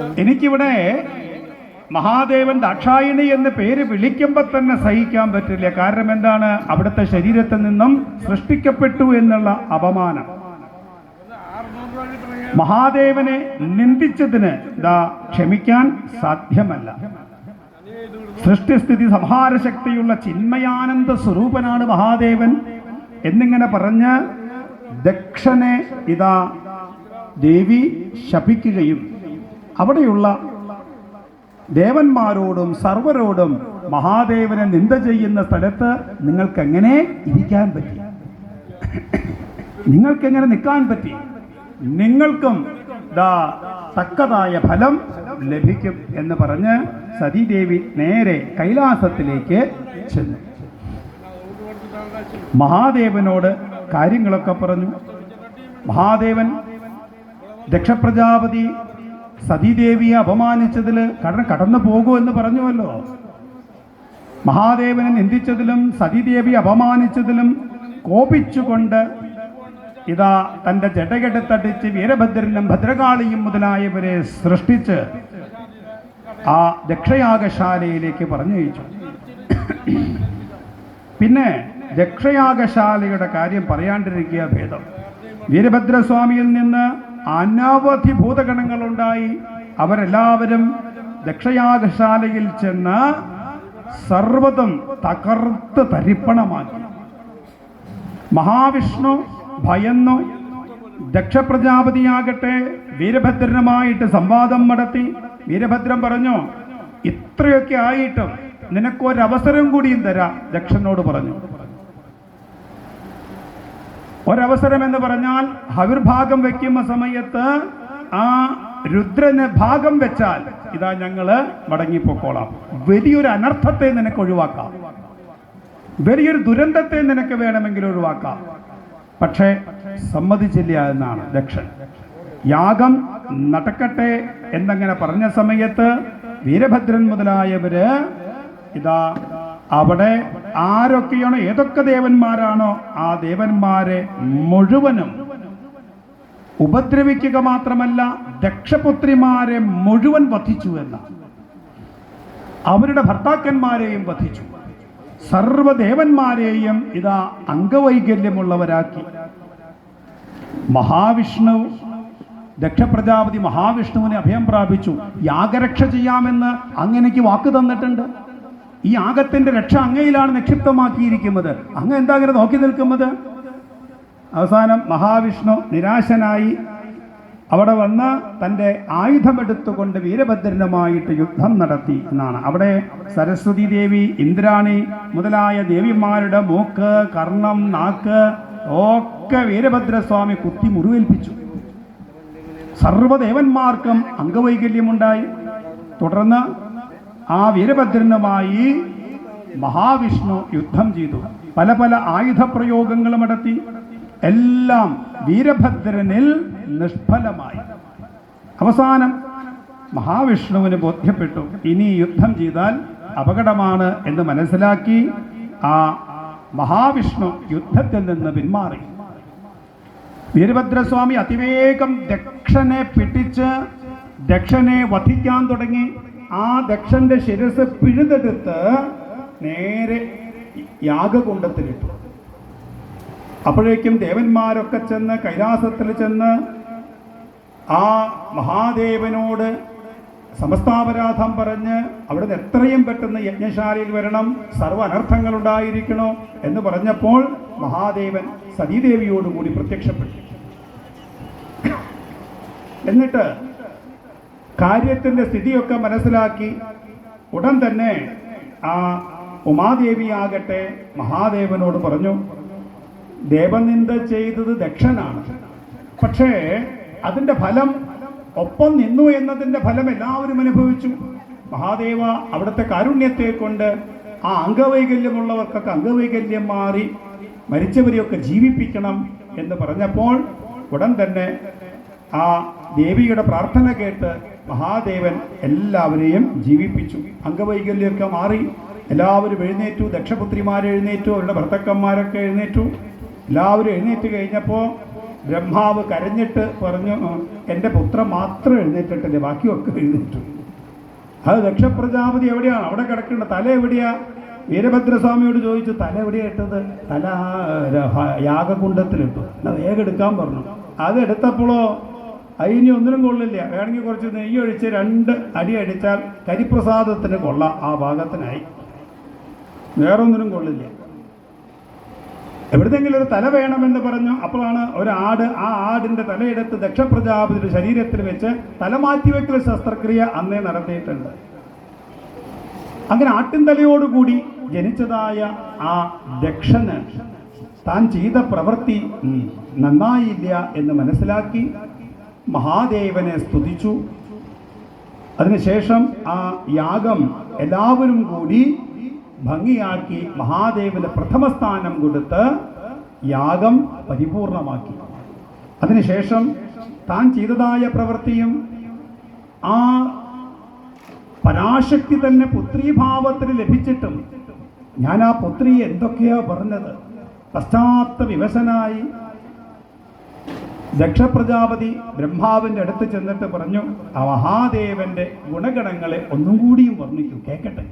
എനിക്കിവിടെ മഹാദേവൻ ദാക്ഷായണി എന്ന പേര് വിളിക്കുമ്പോൾ തന്നെ സഹിക്കാൻ പറ്റില്ല. കാരണം എന്താണ്? അവിടുത്തെ ശരീരത്തിൽ നിന്നും സൃഷ്ടിക്കപ്പെട്ടു എന്നുള്ള അപമാനം. മഹാദേവനെ നിന്ദിച്ചതിന് ദാ ക്ഷമിക്കാൻ സാധ്യമല്ല. സൃഷ്ടിസ്ഥിതി സംഹാര ശക്തിയുള്ള ചിന്മയാനന്ദ സ്വരൂപനാണ് മഹാദേവൻ എന്നിങ്ങനെ പറഞ്ഞ് ദക്ഷനെ ഇതാ ദേവി ശപിക്കുകയും അവിടെയുള്ള ദേവന്മാരോടും സർവരോടും മഹാദേവനെ നിന്ദ ചെയ്യുന്ന സ്ഥലത്ത് നിങ്ങൾക്ക് എങ്ങനെ ഇരിക്കാൻ പറ്റി? നിങ്ങൾക്ക് എങ്ങനെ നിൽക്കാൻ പറ്റി? നിങ്ങൾക്കും ദാ തക്കതായ ഫലം ലഭിക്കും എന്ന് പറഞ്ഞ് സതീദേവി നേരെ കൈലാസത്തിലേക്ക് ചെന്നു. മഹാദേവനോട് കാര്യങ്ങളൊക്കെ പറഞ്ഞു. മഹാദേവൻ ദക്ഷപ്രജാപതി സതീദേവിയെ അപമാനിച്ചതിൽ കട കടന്നു പോകൂ എന്ന് പറഞ്ഞുവല്ലോ. മഹാദേവനെ നിന്ദിച്ചതിലും സതീദേവി അപമാനിച്ചതിലും കോപിച്ചുകൊണ്ട് ഇതാ തന്റെ ജടകെടുത്തടിച്ച് വീരഭദ്രനും ഭദ്രകാളിയും മുതലായവരെ സൃഷ്ടിച്ച് ആ ദക്ഷയാഗശാലയിലേക്ക് പറഞ്ഞയച്ചു. പിന്നെ ദക്ഷയാഗശാലയുടെ കാര്യം പറയാണ്ടിരിക്കുക ഭേദം. വീരഭദ്രസ്വാമിയിൽ നിന്ന് അനവധി ഭൂതഗണങ്ങളുണ്ടായി. അവരെല്ലാവരും ദക്ഷയാഗശാലയിൽ ചെന്ന് സർവതും തകർത്ത് തരിപ്പണമാക്കി. മഹാവിഷ്ണു ഭയന്നു ദക്ഷപ്രജാപതിയാകട്ടെ വീരഭദ്രനുമായിട്ട് സംവാദം നടത്തി. വീരഭദ്രൻ പറഞ്ഞു ഇത്രയൊക്കെ ആയിട്ടും നിനക്കൊരവസരം കൂടിയും തരാം ദക്ഷനോട് പറഞ്ഞു. ഒരവസരം എന്ന് പറഞ്ഞാൽ ഹവിർഭാഗം വെക്കുന്ന സമയത്ത് ആ രുദ്രന് ഭാഗം വെച്ചാൽ ഇതാ ഞങ്ങൾ മടങ്ങിപ്പോക്കോളാം. വലിയൊരു അനർത്ഥത്തെ നിനക്ക് ഒഴിവാക്കാം. വലിയൊരു ദുരന്തത്തെ നിനക്ക് വേണമെങ്കിൽ ഒഴിവാക്കാം. പക്ഷേ സമ്മതിച്ചില്ല എന്നാണ് ദക്ഷൻ യാഗം നടക്കട്ടെ എന്നങ്ങനെ പറഞ്ഞ സമയത്ത് വീരഭദ്രൻ മുതലായവര് ഇതാ അവിടെ ആരൊക്കെയാണോ ഏതൊക്കെ ദേവന്മാരാണോ ആ ദേവന്മാരെ മുഴുവനും ഉപദ്രവിക്കുക മാത്രമല്ല ദക്ഷപുത്രിമാരെ മുഴുവൻ വധിച്ചു എന്ന. അവരുടെ ഭർത്താക്കന്മാരെയും വധിച്ചു. സർവദേവന്മാരെയും ഇതാ അംഗവൈകല്യമുള്ളവരാക്കി. മഹാവിഷ്ണു ദക്ഷപ്രജാപതി മഹാവിഷ്ണുവിനെ അഭയം പ്രാപിച്ചു. യാഗരക്ഷ ചെയ്യാമെന്ന് അങ്ങനെക്ക് വാക്ക് തന്നിട്ടുണ്ട്. ഈ ആഗത്തിന്റെ രക്ഷ അങ്ങയിലാണ് നിക്ഷിപ്തമാക്കിയിരിക്കുന്നത്. അങ്ങ് എന്താ അങ്ങനെ നോക്കി നിൽക്കുന്നത്? അവസാനം മഹാവിഷ്ണു നിരാശനായി അവിടെ വന്ന് തന്റെ ആയുധമെടുത്തുകൊണ്ട് വീരഭദ്രനുമായിട്ട് യുദ്ധം നടത്തി എന്നാണ്. അവിടെ സരസ്വതി ദേവി ഇന്ദ്രാണി മുതലായ ദേവിമാരുടെ മൂക്ക് കർണം നാക്ക് ഒക്കെ വീരഭദ്രസ്വാമി കുത്തി മുറിവേൽപ്പിച്ചു. സർവദേവന്മാർക്കും അംഗവൈകല്യമുണ്ടായി. തുടർന്ന് ആ വീരഭദ്രനുമായി മഹാവിഷ്ണു യുദ്ധം ചെയ്തു. പല പല ആയുധ ആയുധപ്രയോഗങ്ങളും നടത്തി. എല്ലാം വീരഭദ്രനിൽ നിഷ്ഫലമായി. അവസാനം മഹാവിഷ്ണുവിന് ബോധ്യപ്പെട്ടു. ഇനി യുദ്ധം ചെയ്താൽ അപകടമാണ് എന്ന് മനസ്സിലാക്കി ആ മഹാവിഷ്ണു യുദ്ധത്തിൽ നിന്ന് പിന്മാറി. വീരഭദ്രസ്വാമി അതിവേഗം ദക്ഷനെ പിടിച്ച് ദക്ഷനെ വധിക്കാൻ തുടങ്ങി. ആ ദക്ഷന്റെ ശിരസ് പിഴുതെടുത്ത് നേരെ യാഗകുണ്ടത്തിലിട്ടു അപ്പോഴേക്കും ദേവന്മാരൊക്കെ ചെന്ന് കൈലാസത്തിൽ ചെന്ന് ആ മഹാദേവനോട് സമസ്താപരാധം പറഞ്ഞ് അവിടുന്ന് എത്രയും പെട്ടെന്ന് യജ്ഞശാലയിൽ വരണം സർവ അനർത്ഥങ്ങൾ ഉണ്ടായിരിക്കണോ എന്ന് പറഞ്ഞപ്പോൾ മഹാദേവൻ സതീദേവിയോടുകൂടി പ്രത്യക്ഷപ്പെട്ടു. എന്നിട്ട് കാര്യത്തിന്റെ സ്ഥിതിയൊക്കെ മനസ്സിലാക്കി ഉടൻ തന്നെ ആ ഉമാദേവിയാകട്ടെ മഹാദേവനോട് പറഞ്ഞു ദേവനിന്ദ ചെയ്തത് ദക്ഷനാണ്. പക്ഷേ അതിന്റെ ഫലം ഒപ്പം നിന്നു എന്നതിന്റെ ഫലം എല്ലാവരും അനുഭവിച്ചു. മഹാദേവ അവിടുത്തെ കാരുണ്യത്തെ കൊണ്ട് ആ അംഗവൈകല്യമുള്ളവർക്കൊക്കെ അംഗവൈകല്യം മാറി മരിച്ചവരെയൊക്കെ ജീവിപ്പിക്കണം എന്ന് പറഞ്ഞപ്പോൾ ഉടൻ തന്നെ ആ ദേവിയുടെ പ്രാർത്ഥന കേട്ട് മഹാദേവൻ എല്ലാവരെയും ജീവിപ്പിച്ചു. അംഗവൈകല്യമൊക്കെ മാറി. എല്ലാവരും എഴുന്നേറ്റു. ദക്ഷപുത്രിമാർ എഴുന്നേറ്റു. അവരുടെ ഭർത്തക്കന്മാരൊക്കെ എഴുന്നേറ്റു. എല്ലാവരും എഴുന്നേറ്റ് കഴിഞ്ഞപ്പോൾ ബ്രഹ്മാവ് കരഞ്ഞിട്ട് പറഞ്ഞു എന്റെ പുത്രൻ മാത്രം എഴുന്നേറ്റിട്ടില്ല ബാക്കിയൊക്കെ എഴുന്നേറ്റു. അത് ദക്ഷപ്രജാപതി എവിടെയാണ്? അവിടെ കിടക്കേണ്ട തല എവിടെയാ? വീരഭദ്രസ്വാമിയോട് ചോദിച്ചു തല എവിടെയാ ഇട്ടത്? തല യാഗകുണ്ടത്തിലിട്ടു വേഗം എടുക്കാൻ പറഞ്ഞു. അത് എടുത്തപ്പോഴോ അതിനി ഒന്നിനും കൊള്ളില്ല. വേണമെങ്കിൽ കുറച്ച് നെയ്യ് ഒഴിച്ച് രണ്ട് അടി അടിച്ചാൽ കരിപ്രസാദത്തിന് കൊള്ള ആ ഭാഗത്തിനായി. വേറൊന്നിനും കൊള്ളില്ല. എവിടുന്നെങ്കിലും ഒരു തല വേണമെന്ന് പറഞ്ഞു. അപ്പോഴാണ് ഒരു ആട് ആ ആടിന്റെ തലയെടുത്ത് ദക്ഷപ്രജാപതിയുടെ ശരീരത്തിൽ വെച്ച് തല മാറ്റിവെക്കൽ ശസ്ത്രക്രിയ അന്നേ നടത്തിയിട്ടുണ്ട്. അങ്ങനെ ആട്ടിൻ ആട്ടിൻതലയോടുകൂടി ജനിച്ചതായ ആ ദക്ഷന് താൻ ചെയ്ത പ്രവൃത്തി നന്നായില്ല എന്ന് മനസ്സിലാക്കി മഹാദേവനെ സ്തുതിച്ചു. അതിനുശേഷം ആ യാഗം എല്ലാവരും കൂടി ഭംഗിയാക്കി മഹാദേവന് പ്രഥമ സ്ഥാനം കൊടുത്ത് യാഗം പരിപൂർണമാക്കി. അതിനുശേഷം താൻ ചെയ്തതായ പ്രവൃത്തിയും ആ പരാശക്തി തന്നെ പുത്രീഭാവത്തിന് ലഭിച്ചിട്ടും ഞാൻ ആ പുത്രി എന്തൊക്കെയാ പറഞ്ഞത്. പശ്ചാത്ത വിവശനായി ദക്ഷപ്രജാപതി ബ്രഹ്മാവിന്റെ അടുത്ത് ചെന്നിട്ട് പറഞ്ഞു ആ മഹാദേവന്റെ ഗുണഗണങ്ങളെ ഒന്നും കൂടിയും വർണിക്കൂ കേൾക്കട്ടെ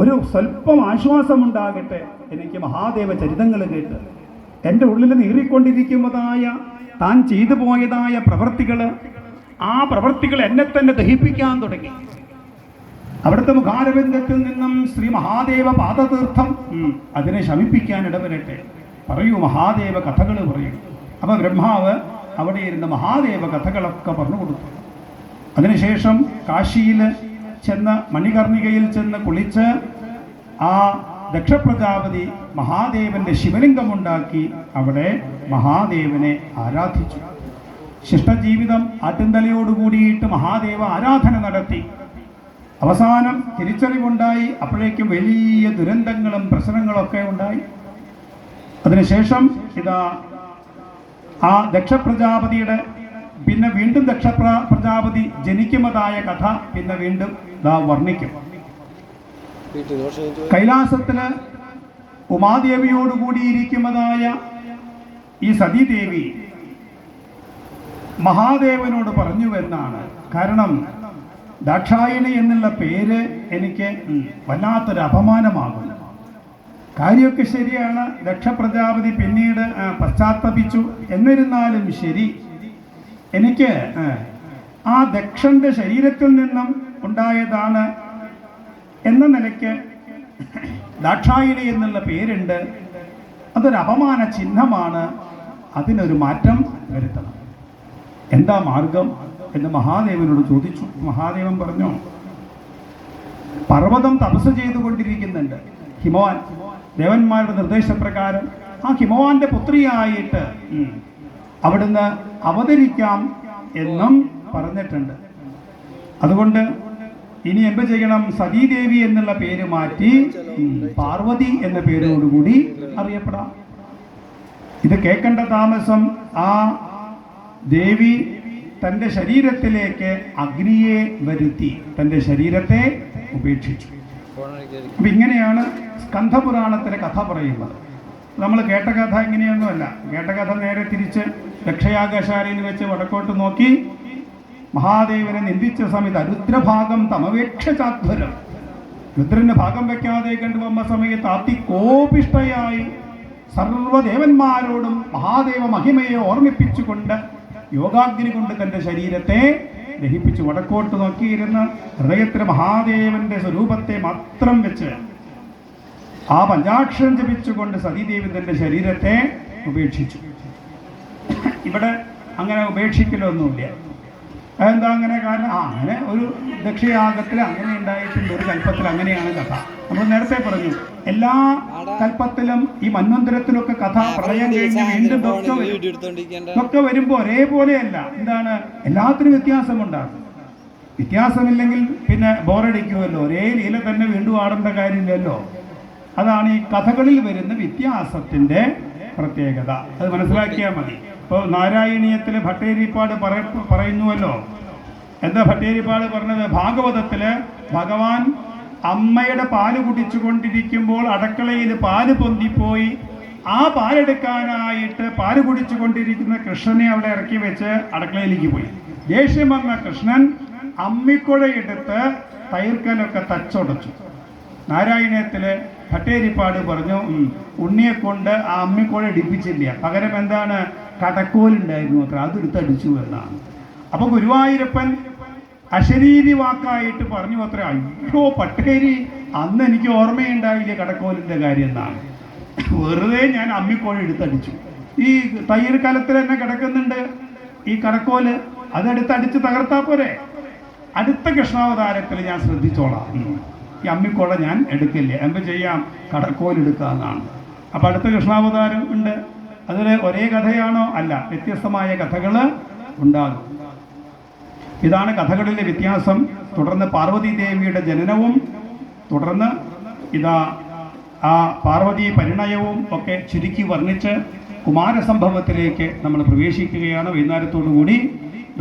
ഒരു സ്വല്പം ആശ്വാസമുണ്ടാകട്ടെ എനിക്ക് മഹാദേവ ചരിതങ്ങൾ കേട്ട്. എന്റെ ഉള്ളിൽ നീറിക്കൊണ്ടിരിക്കുന്നതായ താൻ ചെയ്തു പോയതായ പ്രവൃത്തികൾ ആ പ്രവൃത്തികൾ എന്നെ തന്നെ ദഹിപ്പിക്കാൻ തുടങ്ങി. അവിടുത്തെ മുഖാരബന്ധത്തിൽ നിന്നും ശ്രീ മഹാദേവ പാദതീർത്ഥം അതിനെ ശമിപ്പിക്കാൻ ഇടവരട്ടെ. പറയൂ മഹാദേവ കഥകൾ പറയൂ. അപ്പോൾ ബ്രഹ്മാവ് അവിടെ ഇരുന്ന മഹാദേവ കഥകളൊക്കെ പറഞ്ഞു കൊടുത്തു. അതിനുശേഷം കാശിയിൽ ചെന്ന് മണികർണികയിൽ ചെന്ന് കുളിച്ച് ആ ദക്ഷപ്രജാപതി മഹാദേവന്റെ ശിവലിംഗമുണ്ടാക്കി അവിടെ മഹാദേവനെ ആരാധിച്ചു. ശിഷ്ടജീവിതം ആട്ടിൻതലയോട് കൂടിയിട്ട് മഹാദേവ ആരാധന നടത്തി. അവസാനം തിരിച്ചറിവുണ്ടായി. അപ്പോഴേക്കും വലിയ ദുരന്തങ്ങളും പ്രശ്നങ്ങളൊക്കെ ഉണ്ടായി. അതിനുശേഷം ഇതാ ആ ദക്ഷപ്രജാപതിയുടെ പിന്നെ വീണ്ടും ദക്ഷ പ്രജാപതി ജനിക്കുന്നതായ കഥ പിന്നെ വീണ്ടും ഇതാ വർണിക്കും. കൈലാസത്തിൽ ഉമാദേവിയോടുകൂടിയിരിക്കുന്നതായ ഈ സതീദേവി മഹാദേവനോട് പറഞ്ഞു എന്നാണ്. കാരണം ദാക്ഷായണി എന്നുള്ള പേര് എനിക്ക് വല്ലാത്തൊരു അപമാനമാകുന്നു കാര്യമൊക്കെ ശരിയാണ്. ദക്ഷപ്രജാപതി പിന്നീട് പശ്ചാത്തപിച്ചു. എന്നിരുന്നാലും ശരി എനിക്ക് ആ ദക്ഷന്റെ ശരീരത്തിൽ നിന്നും ഉണ്ടായതാണ് എന്ന നിലയ്ക്ക് ദാക്ഷായണി എന്നുള്ള പേരുണ്ട്. അതൊരു അപമാന ചിഹ്നമാണ്. അതിനൊരു മാറ്റം വരുത്തണം. എന്താ മാർഗം എന്ന് മഹാദേവനോട് ചോദിച്ചു. മഹാദേവൻ പറഞ്ഞു പർവതം തപസ് ചെയ്തുകൊണ്ടിരിക്കുന്നുണ്ട്. ഹിമവാൻ ദേവന്മാരുടെ നിർദ്ദേശപ്രകാരം ആ ഹിമവാന്റെ പുത്രിയായിട്ട് അവിടുന്ന് അവതരിക്കാം എന്നും പറഞ്ഞിട്ടുണ്ട്. അതുകൊണ്ട് ഇനി എന്ത് ചെയ്യണം? സതീദേവി എന്നുള്ള പേര് മാറ്റി പാർവതി എന്ന പേരോടുകൂടി അറിയപ്പെടാം. ഇത് കേൾക്കേണ്ട താമസം ആ ദേവി തന്റെ ശരീരത്തിലേക്ക് അഗ്നിയെ വരുത്തി തന്റെ ശരീരത്തെ ഉപേക്ഷിച്ചു. അപ്പം ഇങ്ങനെയാണ് സ്കന്ധപുരാണത്തിലെ കഥ പറയുന്നത്. നമ്മൾ കേട്ട കഥ ഇങ്ങനെയൊന്നുമല്ല. കേട്ട കഥ നേരെ തിരിച്ച് രക്ഷയാകശാലയിൽ വെച്ച് വടക്കോട്ട് നോക്കി മഹാദേവനെ നിന്ദിച്ച സമയത്ത് അരുദ്രഭാഗം തമവേക്ഷ ചാധ്വരം. രുദ്രന് ഭാഗം വെക്കാതെ കണ്ടുവന്ന സമയത്ത് അതികോപിഷ്ടയായി സർവദേവന്മാരോടും മഹാദേവ മഹിമയെ ഓർമ്മിപ്പിച്ചുകൊണ്ട് യോഗാഗ്നി കൊണ്ട് തന്റെ ശരീരത്തെ ദഹിപ്പിച്ചു വടക്കോട്ട് നോക്കിയിരുന്ന് ഹൃദയത്തിൽ മഹാദേവന്റെ സ്വരൂപത്തെ മാത്രം വെച്ച് ആ പഞ്ചാക്ഷരം ജപിച്ചുകൊണ്ട് സതീദേവി തന്റെ ശരീരത്തെ ഉപേക്ഷിച്ചു. ഇവിടെ അങ്ങനെ ഉപേക്ഷിക്കലൊന്നുമില്ല. എന്താ അങ്ങനെ കാരണം? ആ അങ്ങനെ ഒരു ദക്ഷിയാഗത്തിൽ അങ്ങനെ ഉണ്ടായിട്ടുണ്ട് ഒരു കൽപ്പത്തിൽ അങ്ങനെയാണ് കഥ. നമ്മൾ നേരത്തെ പറഞ്ഞു എല്ലാ കൽപ്പത്തിലും ഈ മന്വന്തരത്തിലൊക്കെ കഥ പ്രളയം കഴിഞ്ഞ് വീണ്ടും എടുത്തോണ്ടിരിക്കേണ്ട. ഇതൊക്കെ വരുമ്പോൾ ഒരേപോലെയല്ല. എന്താണ്? എല്ലാത്തിനും വ്യത്യാസമുണ്ടാകും. വ്യത്യാസമില്ലെങ്കിൽ പിന്നെ ബോറടിക്കുമല്ലോ ഒരേ ലീല തന്നെ വീണ്ടും ആടേണ്ട കാര്യമില്ലല്ലോ. അതാണ് ഈ കഥകളിൽ വരുന്ന വ്യത്യാസത്തിന്റെ പ്രത്യേകത. അത് മനസ്സിലാക്കിയാൽ മതി. ഇപ്പോൾ നാരായണീയത്തിലെ ഭട്ടേരിപ്പാട് പറ പറയുന്നുവല്ലോ. എന്താ ഭട്ടേരിപ്പാട് പറഞ്ഞത്? ഭാഗവതത്തിൽ ഭഗവാൻ അമ്മയുടെ പാൽ കുടിച്ചുകൊണ്ടിരിക്കുമ്പോൾ അടക്കളയിൽ പാൽ പൊന്തിപ്പോയി. ആ പാലെടുക്കാനായിട്ട് പാൽ കുടിച്ചു കൊണ്ടിരിക്കുന്ന കൃഷ്ണനെ അവിടെ ഇറക്കി വെച്ച് അടക്കളയിലേക്ക് പോയി. ദേഷ്യം വന്ന കൃഷ്ണൻ അമ്മിക്കുഴയെടുത്ത് തൈർക്കലൊക്കെ തച്ചുടച്ചു. നാരായണത്തിൽ ഭട്ടേരിപ്പാട് പറഞ്ഞു ഉണ്ണിയെ കൊണ്ട് ആ അമ്മിക്കുഴ ഇടിപ്പിച്ചില്ല. പകരം എന്താണ്? കടക്കോലുണ്ടായിരുന്നു അത്ര. അതെടുത്ത് അടിച്ചു എന്നാണ്. അപ്പൊ ഗുരുവായൂരപ്പൻ അശരീരി വാക്കായിട്ട് പറഞ്ഞു അത്ര. അയ്യോ പട്ടേരി അന്ന് എനിക്ക് ഓർമ്മയുണ്ടായില്ല കടക്കോലിന്റെ കാര്യം എന്നാണ്. വെറുതെ ഞാൻ അമ്മിക്കോഴി എടുത്തടിച്ചു. ഈ തയ്യൽ കലത്തിൽ തന്നെ കിടക്കുന്നുണ്ട് ഈ കടക്കോൽ. അതെടുത്ത് അടിച്ച് തകർത്താ പോരെ. അടുത്ത കൃഷ്ണാവതാരത്തിൽ ഞാൻ ശ്രദ്ധിച്ചോളാം. ഈ അമ്മിക്കോള ഞാൻ എടുക്കില്ല? എന്ത് ചെയ്യാം? കടക്കോൽ എടുക്കാന്നാണ് അപ്പൊ അടുത്ത കൃഷ്ണാവതാരം ഉണ്ട്. അതിൽ ഒരേ കഥയാണോ? അല്ല. വ്യത്യസ്തമായ കഥകൾ ഉണ്ടാകും. ഇതാണ് കഥകളിലെ വ്യത്യാസം. തുടർന്ന് പാർവതി ദേവിയുടെ ജനനവും തുടർന്ന് ഇതാ ആ പാർവതി പരിണയവും ഒക്കെ ചുരുക്കി വർണിച്ച് കുമാരസംഭവത്തിലേക്ക് നമ്മൾ പ്രവേശിക്കുകയാണ്. വൈകുന്നേരത്തോടു കൂടി